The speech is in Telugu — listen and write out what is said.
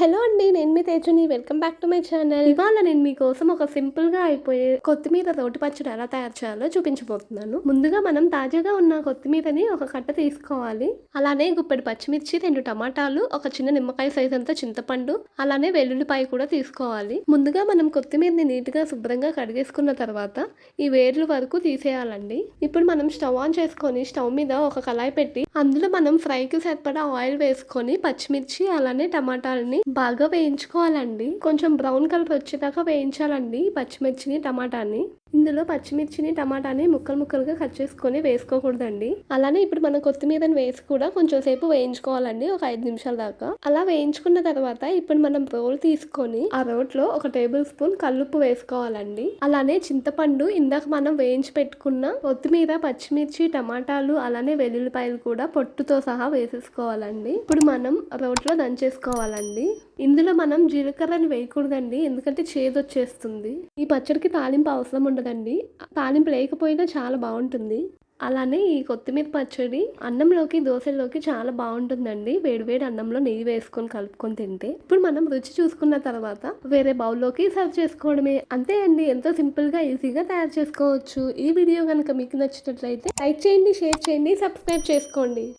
హలో అండి నేను మీ తేజుని. Welcome back to my channel. ఇవాళ నేను మీకోసం ఒక సింపుల్గా అయిపోయే కొత్తిమీర రోటి పచ్చడి ఎలా తయారు చేయాలో చూపించబోతున్నాను. ముందుగా మనం తాజాగా ఉన్న కొత్తిమీరని ఒక కట్ట తీసుకోవాలి. అలానే గుప్పెడు పచ్చిమిర్చి రెండు టమాటాలు ఒక చిన్న నిమ్మకాయ సైజ్ అంతా చింతపండు అలానే వెల్లుల్లిపాయ కూడా తీసుకోవాలి. ముందుగా మనం కొత్తిమీరని నీట్గా శుభ్రంగా కడిగేసుకున్న తర్వాత ఈ వేర్లు వరకు తీసేయాలండి. ఇప్పుడు మనం స్టవ్ ఆన్ చేసుకొని స్టవ్ మీద ఒక కళాయి పెట్టి అందులో మనం ఫ్రైకి సరిపడా ఆయిల్ వేసుకొని పచ్చిమిర్చి అలానే టమాటాలని బాగా వేయించుకోవాలండి. కొంచెం బ్రౌన్ కలర్ వచ్చేదాకా వేయించాలండి. పచ్చిమిర్చిని టమాటాని. ఇందులో పచ్చిమిర్చిని టమాటాని ముక్కలు ముక్కలుగా కట్ చేసుకొని వేసుకోకూడదండి. అలానే ఇప్పుడు మనం కొత్తిమీరని వేసి కూడా కొంచెం సేపు వేయించుకోవాలండి ఒక ఐదు నిమిషాల దాకా. అలా వేయించుకున్న తర్వాత ఇప్పుడు మనం రోల్ తీసుకొని ఆ రోట్లో ఒక టేబుల్ స్పూన్ కల్లుప్పు వేసుకోవాలండి. అలానే చింతపండు ఇందాక మనం వేయించి పెట్టుకున్న కొత్తిమీర పచ్చిమిర్చి టమాటాలు అలానే వెల్లుల్లిపాయలు కూడా పొట్టుతో సహా వేసేసుకోవాలండి. ఇప్పుడు మనం రోట్లో దంచేసుకోవాలండి. ఇందులో మనం జీలకర్రని వేయకూడదండి ఎందుకంటే చేదు వచ్చేస్తుంది ఈ పచ్చడికి తాలింపు అవసరం ఉండదండి. తాలింపు లేకపోయినా చాలా బాగుంటుంది. అలానే ఈ కొత్తిమీర పచ్చడి అన్నంలోకి దోశల్లోకి చాలా బాగుంటుందండి. వేడివేడి అన్నంలో నెయ్యి వేసుకొని కలుపుకొని తింటే. ఇప్పుడు మనం రుచి చూసుకున్న తర్వాత వేరే బౌల్లోకి సర్వ్ చేసుకోవడమే. అంతే అండి. ఎంతో సింపుల్గా ఈజీగా తయారు చేసుకోవచ్చు. ఈ వీడియో కనుక మీకు నచ్చినట్లయితే లైక్ చేయండి షేర్ చేయండి సబ్స్క్రైబ్ చేసుకోండి.